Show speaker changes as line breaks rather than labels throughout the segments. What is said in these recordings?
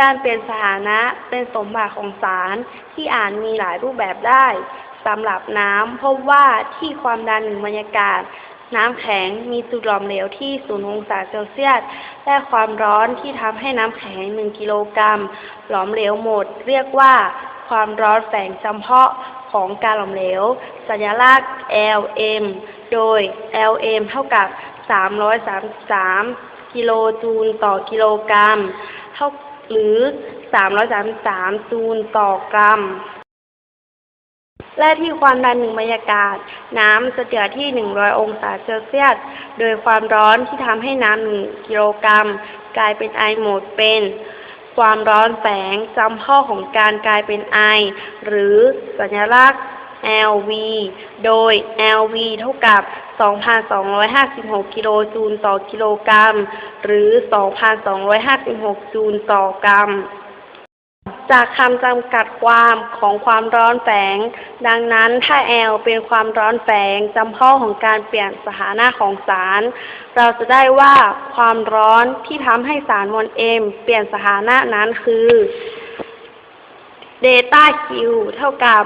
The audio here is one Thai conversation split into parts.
การเปลี่ยนสถานะเป็นสมบัติของสารที่อ่าจมีหลายรูปแบบได้สำหรับน้ำพบว่าที่ความดันหนึ่งบรรยากาศ น้ำแข็งมีจุดหลอมเหลวที่0องศาเซลเซียสและความร้อนที่ทำให้น้ำแข็ง1กิโลกรัมหลอมเหลวหมด เรียกว่าความร้อนแฝงจำเพาะของการหลอมเหลว สัญลักษณ์ Lm โดย Lm เท่ากับ 333 กิโลจูลต่อกิโลกรัมเท่า หรือ333จูลต่อกรัม และที่ความดันหนึ่งบรรยากาศ น้ำจะเดือดที่ 100 องศาเซลเซียส โดยความร้อนที่ทำให้น้ำหนึ่งกิโลกรัม กลายเป็นไอหมดเป็น ความร้อนแฝงจำพ่อของการกลายเป็นไอ หรือสัญลักษณ์ LV โดย LV เท่ากับ 2,256 กิโลจูลต่อกิโลกรัม หรือ 2,256 จูลต่อกรัม จากคำจำกัดความของความร้อนแฝง ดังนั้นถ้า L เป็นความร้อนแฝงจำเพาะของการเปลี่ยนสถานะของสาร เราจะได้ว่าความร้อนที่ทำให้สารมวล M เปลี่ยนสถานะนั้นคือเดต้า Q เท่ากับ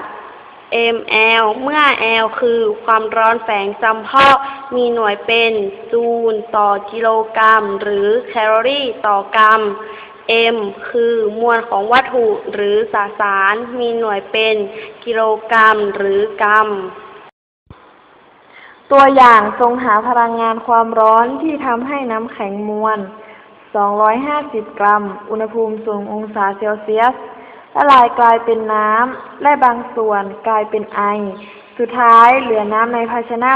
ml เมื่อ L คือความร้อนแฝงจำเพาะมีหน่วยเป็นจูลต่อกิโลกรัม หรือแคลอรี่ต่อกรัม m คือมวลของวัตถุหรือสสาร มีหน่วยเป็นกิโลกรัม หรือกรัม ตัวอย่างทรงหาพลังงานความร้อนที่ทำให้น้ำแข็งมวล 250 กรัม อุณหภูมิสูงองศาเซลเซียส ละลายกลายเป็นน้ำ และบางส่วนกลายเป็นไอ สุดท้ายเหลือน้ำในภาชนะ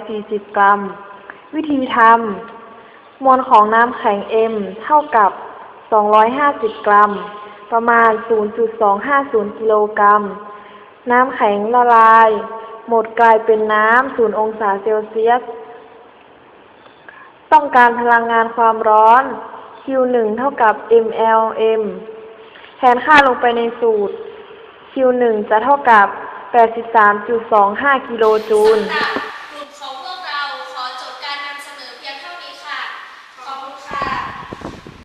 240 กรัม วิธีทำ มวลของน้ำแข็ง M เท่ากับ 250 กรัม ประมาณ 0.250 กิโลกรัม น้ำแข็งละลาย หมดกลายเป็นน้ำ 0 องศาเซลเซียส ต้องการพลังงานความร้อน Q1 เท่ากับ mLm แทนค่าลงไปในสูตร Q1 จะเท่ากับ 83.25 กิโลจูล